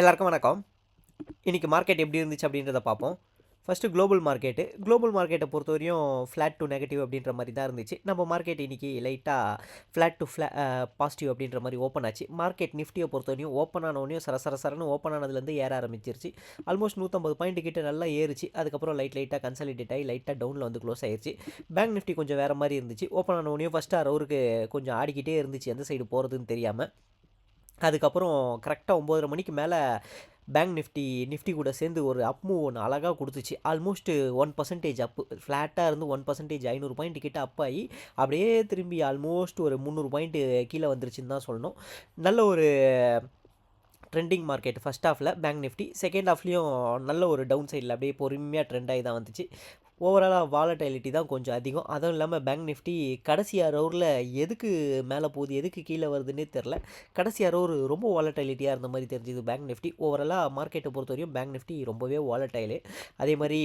எல்லாருக்கும் வணக்கம். இன்றைக்கி மார்க்கெட் எப்படி இருந்துச்சு அப்படின்றத பார்ப்போம். ஃபஸ்ட்டு குளோபல் மார்க்கெட்டு குளோபல் மார்க்கெட்டை பொறுத்தவரையும் ஃப்ளாட் டு நெகட்டிவ் அப்படின்ற மாதிரி தான் இருந்துச்சு. நம்ம மார்க்கெட் இன்றைக்கி லைட்டாக ஃப்ளாட் டு ஃப்ளா பாசிட்டிவ் அப்படின்ற மாதிரி ஓப்பன் ஆச்சு. மார்க்கெட் நிஃப்டியை பொறுத்தவரையும் ஓப்பன் ஆனவனையும் சர சர ஓப்பன் ஆனதுலேருந்து ஏற ஆரம்பிச்சிருச்சு. ஆல்மோஸ்ட் நூற்றம்பது பாயிண்ட் கிட்ட நல்லா ஏறிச்சு. அதுக்கப்புறம் லைட் லைட்டாக கன்சல்டேட் ஆகி லைட்டாக டவுனில் வந்து க்ளோஸ் ஆயிடுச்சு பேங்க் நிஃப்டி கொஞ்சம் வேறு மாதிரி இருந்துச்சு. ஓப்பன் ஆனவனையும் ஃபஸ்ட்டு அவருக்கு கொஞ்சம் ஆடிக்கிட்டே இருந்துச்சு. எந்த சைடு போகிறதுன்னு தெரியாமல் அதுக்கப்புறம் கரெக்டாக ஒம்பதரை மணிக்கு மேலே பேங்க் நிஃப்டி நிஃப்டி கூட சேர்ந்து ஒரு அப் மூவ் ஒன்று அழகாக கொடுத்துச்சு. ஆல்மோஸ்ட் ஒன் பர்சன்டேஜ் அப்பு ஃப்ளாட்டாக இருந்து ஒன் பர்சன்டேஜ் ஐநூறு பாயிண்ட் கிட்ட அப் ஆகி அப்படியே திரும்பி ஆல்மோஸ்ட் ஒரு முந்நூறு பாயிண்ட்டு கீழே வந்துருச்சுன்னு தான் சொல்லணும். நல்ல ஒரு ட்ரெண்டிங் மார்க்கெட் ஃபஸ்ட் ஹாஃபில் பேங்க் நிஃப்டி செகண்ட் ஹாஃப்லேயும் நல்ல ஒரு டவுன் சைடில் அப்படியே பொறுமையாக ட்ரெண்ட் ஆகி தான் வந்துச்சு. ஓவராலாக வாலட்டிலிட்டி தான் கொஞ்சம் அதிகம். அதுவும் இல்லாமல் பேங்க் நிஃப்டி கடைசி அரௌரில் எதுக்கு மேலே போகுது எதுக்கு கீழே வருதுன்னே தெரில கடைசி அரௌர் ரொம்ப வாலட்டிலிட்டியாக இருந்த மாதிரி தெரிஞ்சுது பேங்க் நிஃப்டி ஓவராலாக மார்க்கெட்டை பொறுத்த வரையும் பேங்க் நிஃப்டி ரொம்பவே வாலட்டைலு அதே மாதிரி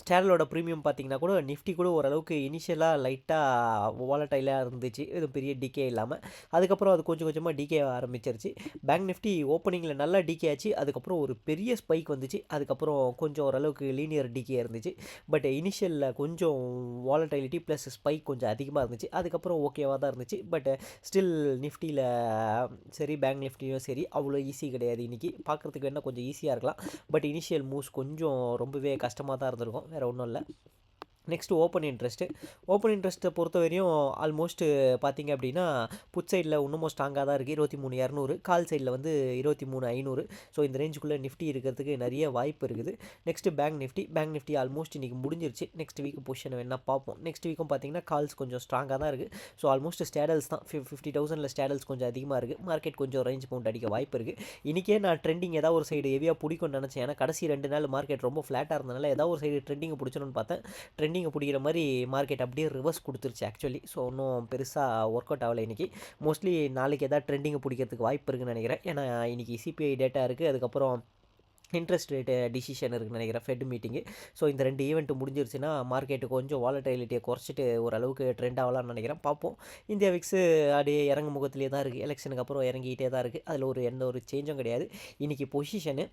ஸ்டேரலோட ப்ரீமியம் பார்த்தீங்கன்னா கூட நிஃப்டி கூட ஓரளவுக்கு இனிஷியலாக லைட்டாக வாலட்டைலாக இருந்துச்சு. எதுவும் பெரிய டிகே இல்லாமல் அதுக்கப்புறம் அது கொஞ்சம் கொஞ்சமாக டிகே ஆரம்பிச்சிருச்சு. பேங்க் நிஃப்டி ஓப்பனிங்கில் நல்லா டிகே ஆச்சு. அதுக்கப்புறம் ஒரு பெரிய ஸ்பைக் வந்துச்சு. அதுக்கப்புறம் கொஞ்சம் ஓரளவுக்கு லீனியர் டிகே இருந்துச்சு. பட் இனிஷியலில் கொஞ்சம் வாலட்டைலிட்டி ப்ளஸ் ஸ்பைக் கொஞ்சம் அதிகமாக இருந்துச்சு. அதுக்கப்புறம் ஓகேவாக தான் இருந்துச்சு. பட் ஸ்டில் நிஃப்டியில் சரி பேங்க் நிஃப்டியும் சரி அவ்வளோ ஈஸி கிடையாது இன்றைக்கி பார்க்குறதுக்கு வேணால் கொஞ்சம் ஈஸியாக இருக்கலாம். பட் இனிஷியல் மூவ்ஸ் கொஞ்சம் ரொம்பவே கஷ்டமாக தான் இருந்திருக்கும். வேறு ஒன்றும் இல்லை. நெக்ஸ்ட்டு ஓப்பன் இன்ட்ரெஸ்ட்டு ஓப்பன் இன்ட்ரெஸ்ட்டை பொறுத்த வரையும் ஆல்மோஸ்ட்டு பார்த்தீங்க அப்படின்னா புட் சைடில் இன்னமும் ஸ்ட்ராங்காக தான் இருக்குது இருபத்தி மூணு இரநூறு. கால் சைடில் வந்து இருபத்தி மூணு ஐநூறு. ஸோ இந்த ரேஞ்சுக்குள்ளே நிஃப்டி இருக்கிறதுக்கு நிறைய வாய்ப்பு இருக்குது. Next bank Nifty bank Nifty almost இன்றைக்கி முடிஞ்சிருச்சு. நெக்ஸ்ட் வீக் பொசிஷன் வேணால் பார்ப்போம். நெக்ஸ்ட் வீக்கும் பார்த்தீங்கன்னா கால்ஸ் கொஞ்சம் ஸ்ட்ராங்காக தான் இருக்குது ஸோ ஆல்மோஸ்ட் ஸ்டேடல்ஸ் தான். ஃபிஃப் ஃபிஃப்டி தௌசண்டில் ஸ்டேடல்ஸ் கொஞ்சம் அதிகமாக இருக்குது மார்க்கெட் கொஞ்சம் ரேஞ்ச் பவுண்ட் அடிக்க வாய்ப்பு இருக்குது இன்றைக்கே நான் ட்ரெண்டிங் ஏதாவது ஒரு சைடு ஹெவியாக பிடிக்கும்னு நினச்சேன். ஏன்னா கடைசி ரெண்டு நாள் மார்க்கெட் ரொம்ப ஃப்ளாட்டாக இருந்தனால ஏதாவது ஒரு சைடு ட்ரெண்டிங்கை பிடிச்சணும்னு பார்த்தேன். ட்ரெண்டிங்கை பிடிக்கிற மாதிரி மார்க்கெட் அப்படியே ரிவர்ஸ் கொடுத்துருச்சு ஆக்சுவலி ஸோ ஒன்றும் பெருசாக ஒர்க் அவுட் ஆகலை இன்றைக்கி மோஸ்ட்லி நாளைக்கு எதாவது ட்ரெண்டிங்கை பிடிக்கிறதுக்கு வாய்ப்பு இருக்குன்னு நினைக்கிறேன். ஏன்னா இன்றைக்கி சிபிஐ டேட்டா இருக்குது அதுக்கப்புறம் இன்ட்ரெஸ்ட் ரேட்டு டிசிஷன் இருக்குன்னு நினைக்கிறேன் ஃபெட் மீட்டிங்கு ஸோ இந்த ரெண்டு ஈவெண்ட் முடிஞ்சிருச்சுன்னா மார்க்கெட்டு கொஞ்சம் வாலட்டிலிட்டியை குறைச்சிட்டு ஓரளவுக்கு ட்ரெண்ட் ஆகலாம்னு நினைக்கிறேன். பார்ப்போம். இந்தியா விக்ஸு அப்படியே இறங்கு முகத்துலேயே தான் இருக்குது எலெக்ஷனுக்கு அப்புறம் இறங்கிட்டே தான் இருக்குது அதில் ஒரு எந்த ஒரு சேஞ்சும் கிடையாது. இன்றைக்கி பொசிஷனு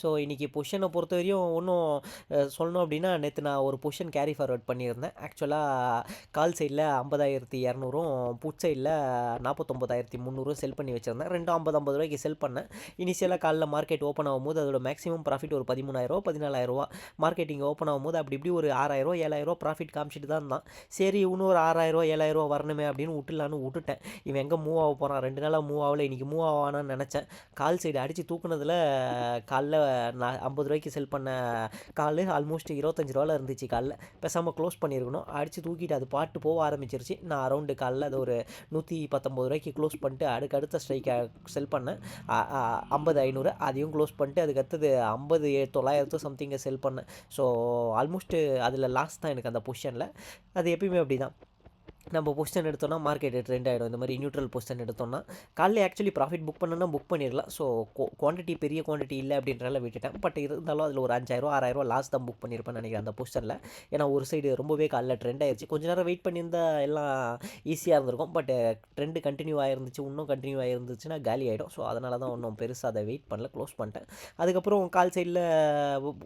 ஸோ இன்றைக்கி பொஷனை பொறுத்த வரையும் ஒன்றும் சொல்லணும் அப்படின்னா நேற்று நான் ஒரு பொஷன் கேரி ஃபார்வர்ட் பண்ணியிருந்தேன். ஆக்சுவலாக கால் சைடில் ஐம்பதாயிரத்தி இரநூறும் புட் சைடில் நாற்பத்தொம்பதாயிரத்தி முந்நூறும் செல் பண்ணி வச்சுருந்தேன். ரெண்டும் ஐம்பது ஐம்பது ரூபாய்க்கு செல் பண்ணேன். இனிஷியலாக காலைல மார்க்கெட் ஓப்பன் ஆகும்போது அதோட மேக்ஸிமம் ப்ராஃபிட் ஒரு பதிமூணாயிரரூவா பதினாலாயிரரூவா மார்க்கெட்டிங் ஓப்பன் ஆகும்போது அப்படி இப்படி ஒரு ஆறாயிரம் ஏழாயிரரூவா ப்ராஃபிட் காமிச்சிட்டு தான் இருந்தான். சரி இன்னும் ஒரு ஆறாயிரரூவா ஏழாயிரரூவா வரணுமே அப்படின்னு விட்டுலான்னு விட்டுட்டேன். இவன் எங்கே மூவ் ஆக போகிறான் ரெண்டு நாளாக மூவ் ஆகலை. இன்றைக்கி மூவ் ஆவானான்னு நினச்சேன். கால் சைடு அடித்து தூக்குனதில் காலைல நான் ஐம்பது ரூபாய்க்கு செல் பண்ண கால் ஆல்மோஸ்ட் இருபத்தஞ்சி ரூபாவில் இருந்துச்சு காலைல. பேசாமல் க்ளோஸ் பண்ணியிருக்கணும் அடித்து தூக்கிட்டு அது பாட்டு போக ஆரம்பிச்சிருச்சு. நான் அரௌண்டு காலைல அது ஒரு நூற்றி பத்தொம்பது ரூபாய்க்கு க்ளோஸ் பண்ணிட்டு அடுக்கடுத்த ஸ்ட்ரைக்காக ஸ்ட்ரைக்கை செல் பண்ணேன். ஐம்பது ஐநூறு அதையும் க்ளோஸ் பண்ணிட்டு அதுக்கு அடுத்தது ஐம்பது தொள்ளாயிரத்து சம்திங்கை செல் பண்ணேன். ஸோ ஆல்மோஸ்ட்டு அதில் லாஸ்ட் தான் எனக்கு அந்த பொசிஷனில் அது எப்பயுமே அப்படி தான் நம்ம பொசிஷன் எடுத்தோம்னா மார்க்கெட் ட்ரெண்ட் ஆகிடும் இந்த மாதிரி நியூட்ரல் பொசிஷன் எடுத்தோம்னா காலையில் ஆக்சுவலி ப்ராஃபிட் புக் பண்ணனா புக் பண்ணிடலாம். ஸோ குவான்டிட்டி பெரிய குவான்டிட்டி இல்லை அப்படின்றனால விட்டுட்டேன். பட் இருந்தாலும் அதில் ஒரு அஞ்சாயிரம் ஆறாயிரம் லாஸ் தான் புக் பண்ணியிருப்பேன் நினைக்கிறேன் அந்த பொசிஷனில் ஏன்னா ஒரு சைடு ரொம்பவே காலைல ட்ரெண்ட் ஆயிடுச்சு கொஞ்ச நேரம் வெயிட் பண்ணியிருந்தா எல்லாம் ஈஸியாக இருந்திருக்கும். பட் ட்ரெண்டு கண்டினியூ ஆகிருந்துச்சு இன்னும் கண்டினியூ ஆகிருந்துச்சுன்னா காலி ஆகிடும் ஸோ அதனால தான் ஒன்றும் பெருசாக அதை வெயிட் பண்ணல. க்ளோஸ் பண்ணிட்டேன். அதுக்கப்புறம் கால் சைடில்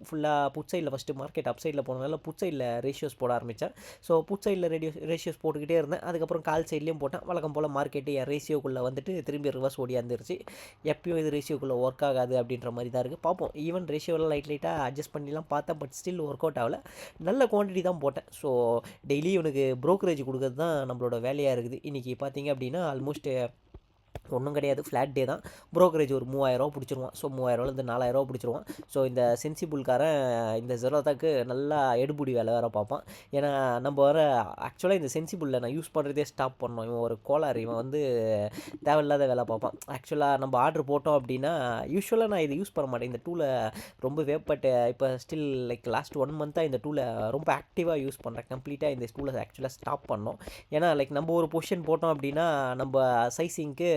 ஃபுல்லாக புட் சைடில் ஃபஸ்ட்டு மார்க்கெட் அப் சைடில் போனதால புட் சைடில் ரேஷியோஸ் போட ஆரம்பித்தேன் ஸோ புட் சைடில் ரேடியோ ரேஷியோஸ் போட்டுக்கிட்டே இருந்தேன். அதுக்கப்புறம் கால் சைட்லேயும் போட்டேன். வழக்கம் போல் மார்க்கெட்டு என் ரேஷியோக்குள்ளே வந்துட்டு திரும்பி ரிவர்ஸ் ஓடியாந்துருச்சு எப்பயும் இது ரேஷியோக்குள்ளே ஒர்க் ஆகாது அப்படின்ற மாதிரி தான் இருக்குது பார்ப்போம். ஈவன் ரேஷியோவில் லைட் லைட்டாக அட்ஜஸ்ட் பண்ணிலாம் பார்த்தேன் பட் ஸ்டில் ஒர்க் அவுட் ஆகல. நல்ல குவான்டிட்டி தான் போட்டேன். ஸோ டெய்லி இவனுக்கு ப்ரோக்கரேஜ் கொடுக்கறது தான் நம்மளோட வேலையாக இருக்குது. இன்றைக்கி பார்த்தீங்க அப்படின்னா ஆல்மோஸ்ட் ஒன்றும் கிடையாது. ஃப்ளாட் டே தான். ப்ரோக்கரேஜ் ஒரு மூவாயிரரூவா பிடிச்சிருவான். ஸோ மூவாயிரரூவாலேருந்து நாலாயிரரூவா பிடிச்சிருவான். ஸோ இந்த சென்சிபிள்காரன் இந்த ஜெரோதாக்கு நல்லா எடுபுடி வேலை வேறு பார்ப்பான். ஏன்னா நம்ம வர ஆக்சுவலாக இந்த சென்சிபிளில் நான் யூஸ் பண்ணுறதே ஸ்டாப் பண்ணோம். இவன் ஒரு கோளாறு. இவன் வந்து தேவையில்லாத வேலை பார்ப்பான். ஆக்சுவலாக நம்ம ஆர்டர் போட்டோம் அப்படின்னா யூஸ்வலாக நான் இதை யூஸ் பண்ண மாட்டேன். இந்த டூலை ரொம்ப வேப்பட்ட இப்போ ஸ்டில் லைக் லாஸ்ட் ஒன் மந்த்தாக இந்த டூலை ரொம்ப ஆக்டிவாக யூஸ் பண்ணுறேன் கம்ப்ளீட்டாக இந்த டூலை ஆக்சுவலாக ஸ்டாப் பண்ணோம். ஏன்னா லைக் நம்ம ஒரு பொசிஷன் போட்டோம் அப்படின்னா நம்ம சைஸிங்க்கு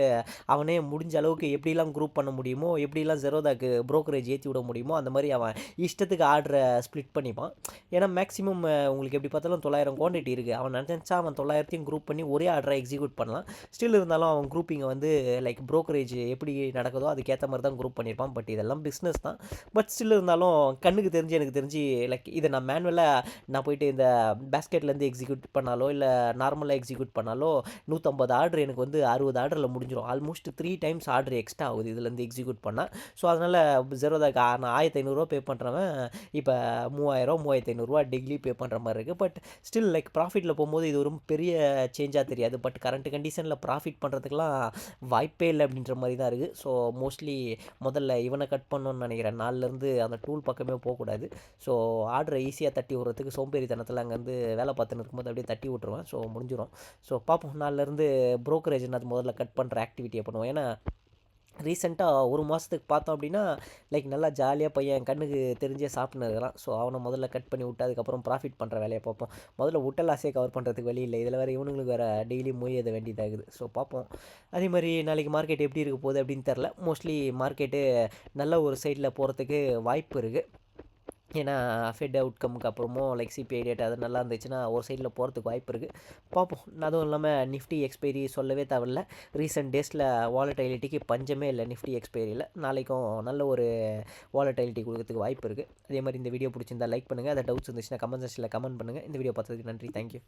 அவனே முடிஞ்ச அளவுக்கு எப்படிலாம் குரூப் பண்ண முடியுமோ எப்படிலாம் ஜெரோதாக்கு ப்ரோக்கரேஜ் ஏற்றி விட முடியுமோ அந்த மாதிரி அவன் இஷ்டத்துக்கு ஆர்டரை ஸ்ப்ளிட் பண்ணிப்பான். ஏன்னா மேக்ஸிமம் உங்களுக்கு எப்படி பார்த்தாலும் தொள்ளாயிரம் குவான்டிட்டி இருக்குது அவன் நினச்சா அவன் தொள்ளாயிரத்தையும் குரூப் பண்ணி ஒரே ஆர்டரை எக்ஸிக்யூட் பண்ணலாம். ஸ்டில் இருந்தாலும் அவன் குரூப்பிங்கை வந்து லைக் ப்ரோக்கரேஜ் எப்படி நடக்குதோ அதுக்கேற்ற மாதிரி தான் குரூப் பண்ணியிருப்பான் பட் இதெல்லாம் பிஸ்னஸ் தான். பட் ஸ்டில் இருந்தாலும் கண்ணுக்கு தெரிஞ்சு எனக்கு தெரிஞ்சு லைக் இதை நான் மேனுவலாக நான் போயிட்டு இந்த பேஸ்கெட்லேருந்து எக்ஸிக்யூட் பண்ணாலோ இல்லை நார்மலாக எக்ஸிக்யூட் பண்ணாலோ நூற்றம்பது ஆர்டர் எனக்கு வந்து அறுபது ஆர்டரில் முடிஞ்சிடும் almost three times order extra ஆகுது. இதுலேருந்து எக்ஸிக்யூட் பண்ணால் ஸோ அதனால் ஜெரோதாக்கு நான் ஆயிரத்தி ஐநூறுரூவா பே பண்ணுறவன் இப்போ மூவாயிரம் மூவாயிரத்தி ஐநூறுரூவா டெய்லி பே பண்ணுற மாதிரி இருக்குது பட் ஸ்டில் லைக் ப்ராஃபிட்டில் போகும்போது இது ஒரு பெரிய சேஞ்சாக தெரியாது. பட் கரண்ட் கண்டிஷனில் ப்ராஃபிட் பண்ணுறதுக்கெலாம் வாய்ப்பே இல்லை அப்படின்ற மாதிரி தான் இருக்குது ஸோ மோஸ்ட்லி முதல்ல இவனை கட் பண்ணணும்னு நினைக்கிறேன். நாலுலேருந்து அந்த டூல் பக்கமே போகக்கூடாது. ஸோ ஆர்டரை ஈஸியாக தட்டி விட்றதுக்கு சோம்பேறித்தனத்தில் அங்கேருந்து வேலை பார்த்துன்னு இருக்கும்போது அப்படியே தட்டி விட்ருவேன் ஸோ முடிஞ்சிடும் ஸோ பார்ப்போம். நாலுலேருந்து ப்ரோக்கரேஜ் நான் முதல்ல கட் பண்ணுற ஆக்டிவிட்டியை பண்ணுவோம். ஏன்னா ரீசெண்டாக ஒரு மாதத்துக்கு பார்த்தோம் அப்படின்னா லைக் நல்லா ஜாலியாக பையன் கண்ணுக்கு தெரிஞ்சே சாப்பிட்னு ஸோ அவனை முதல்ல கட் பண்ணி விட்டு அதுக்கப்புறம் ப்ராஃபிட் பண்ணுற வேலையை பார்ப்போம். முதல்ல உட்டல் ஆசையை கவர் பண்ணுறதுக்கு வழி இல்லை. இதில் வேறு இவனுங்களுக்கு வேறு டெய்லி மொய் எத வேண்டியதாகுது. ஸோ பார்ப்போம். அதே மாதிரி நாளைக்கு மார்க்கெட் எப்படி இருக்க போகுது அப்படின்னு தெரில மோஸ்ட்லி மார்க்கெட்டு நல்ல ஒரு சைடில் போகிறதுக்கு வாய்ப்பு இருக்குது ஏன்னா ஃபெட் அவுட்கமுக்கு அப்புறமும் லைக் சிபிஐ டேட் அது நல்லா இருந்துச்சுன்னா ஒரு சைடில் போகிறதுக்கு வாய்ப்பு இருக்குது பார்ப்போம் அதுவும் இல்லாமல் நிஃப்டி எக்ஸ்பைரி சொல்லவே தேவையில்ல. ரீசெண்ட் டேஸில் வாலட்டைலிட்டிக்கு பஞ்சமே இல்லை நிஃப்டி எக்ஸ்பைரியில் நாளைக்கும் நல்ல ஒரு வாலட்டைலிட்டி கொடுக்கறதுக்கு வாய்ப்பு இருக்குது அதே மாதிரி இந்த வீடியோ பிடிச்சிருந்தா லைக் பண்ணுங்கள் அதை டவுட்ஸ் இருந்துச்சுன்னா கமெண்ட் செக்ஷனில் கமெண்ட் பண்ணுங்கள் இந்த வீடியோ பார்த்ததுக்கு நன்றி. தேங்க்யூ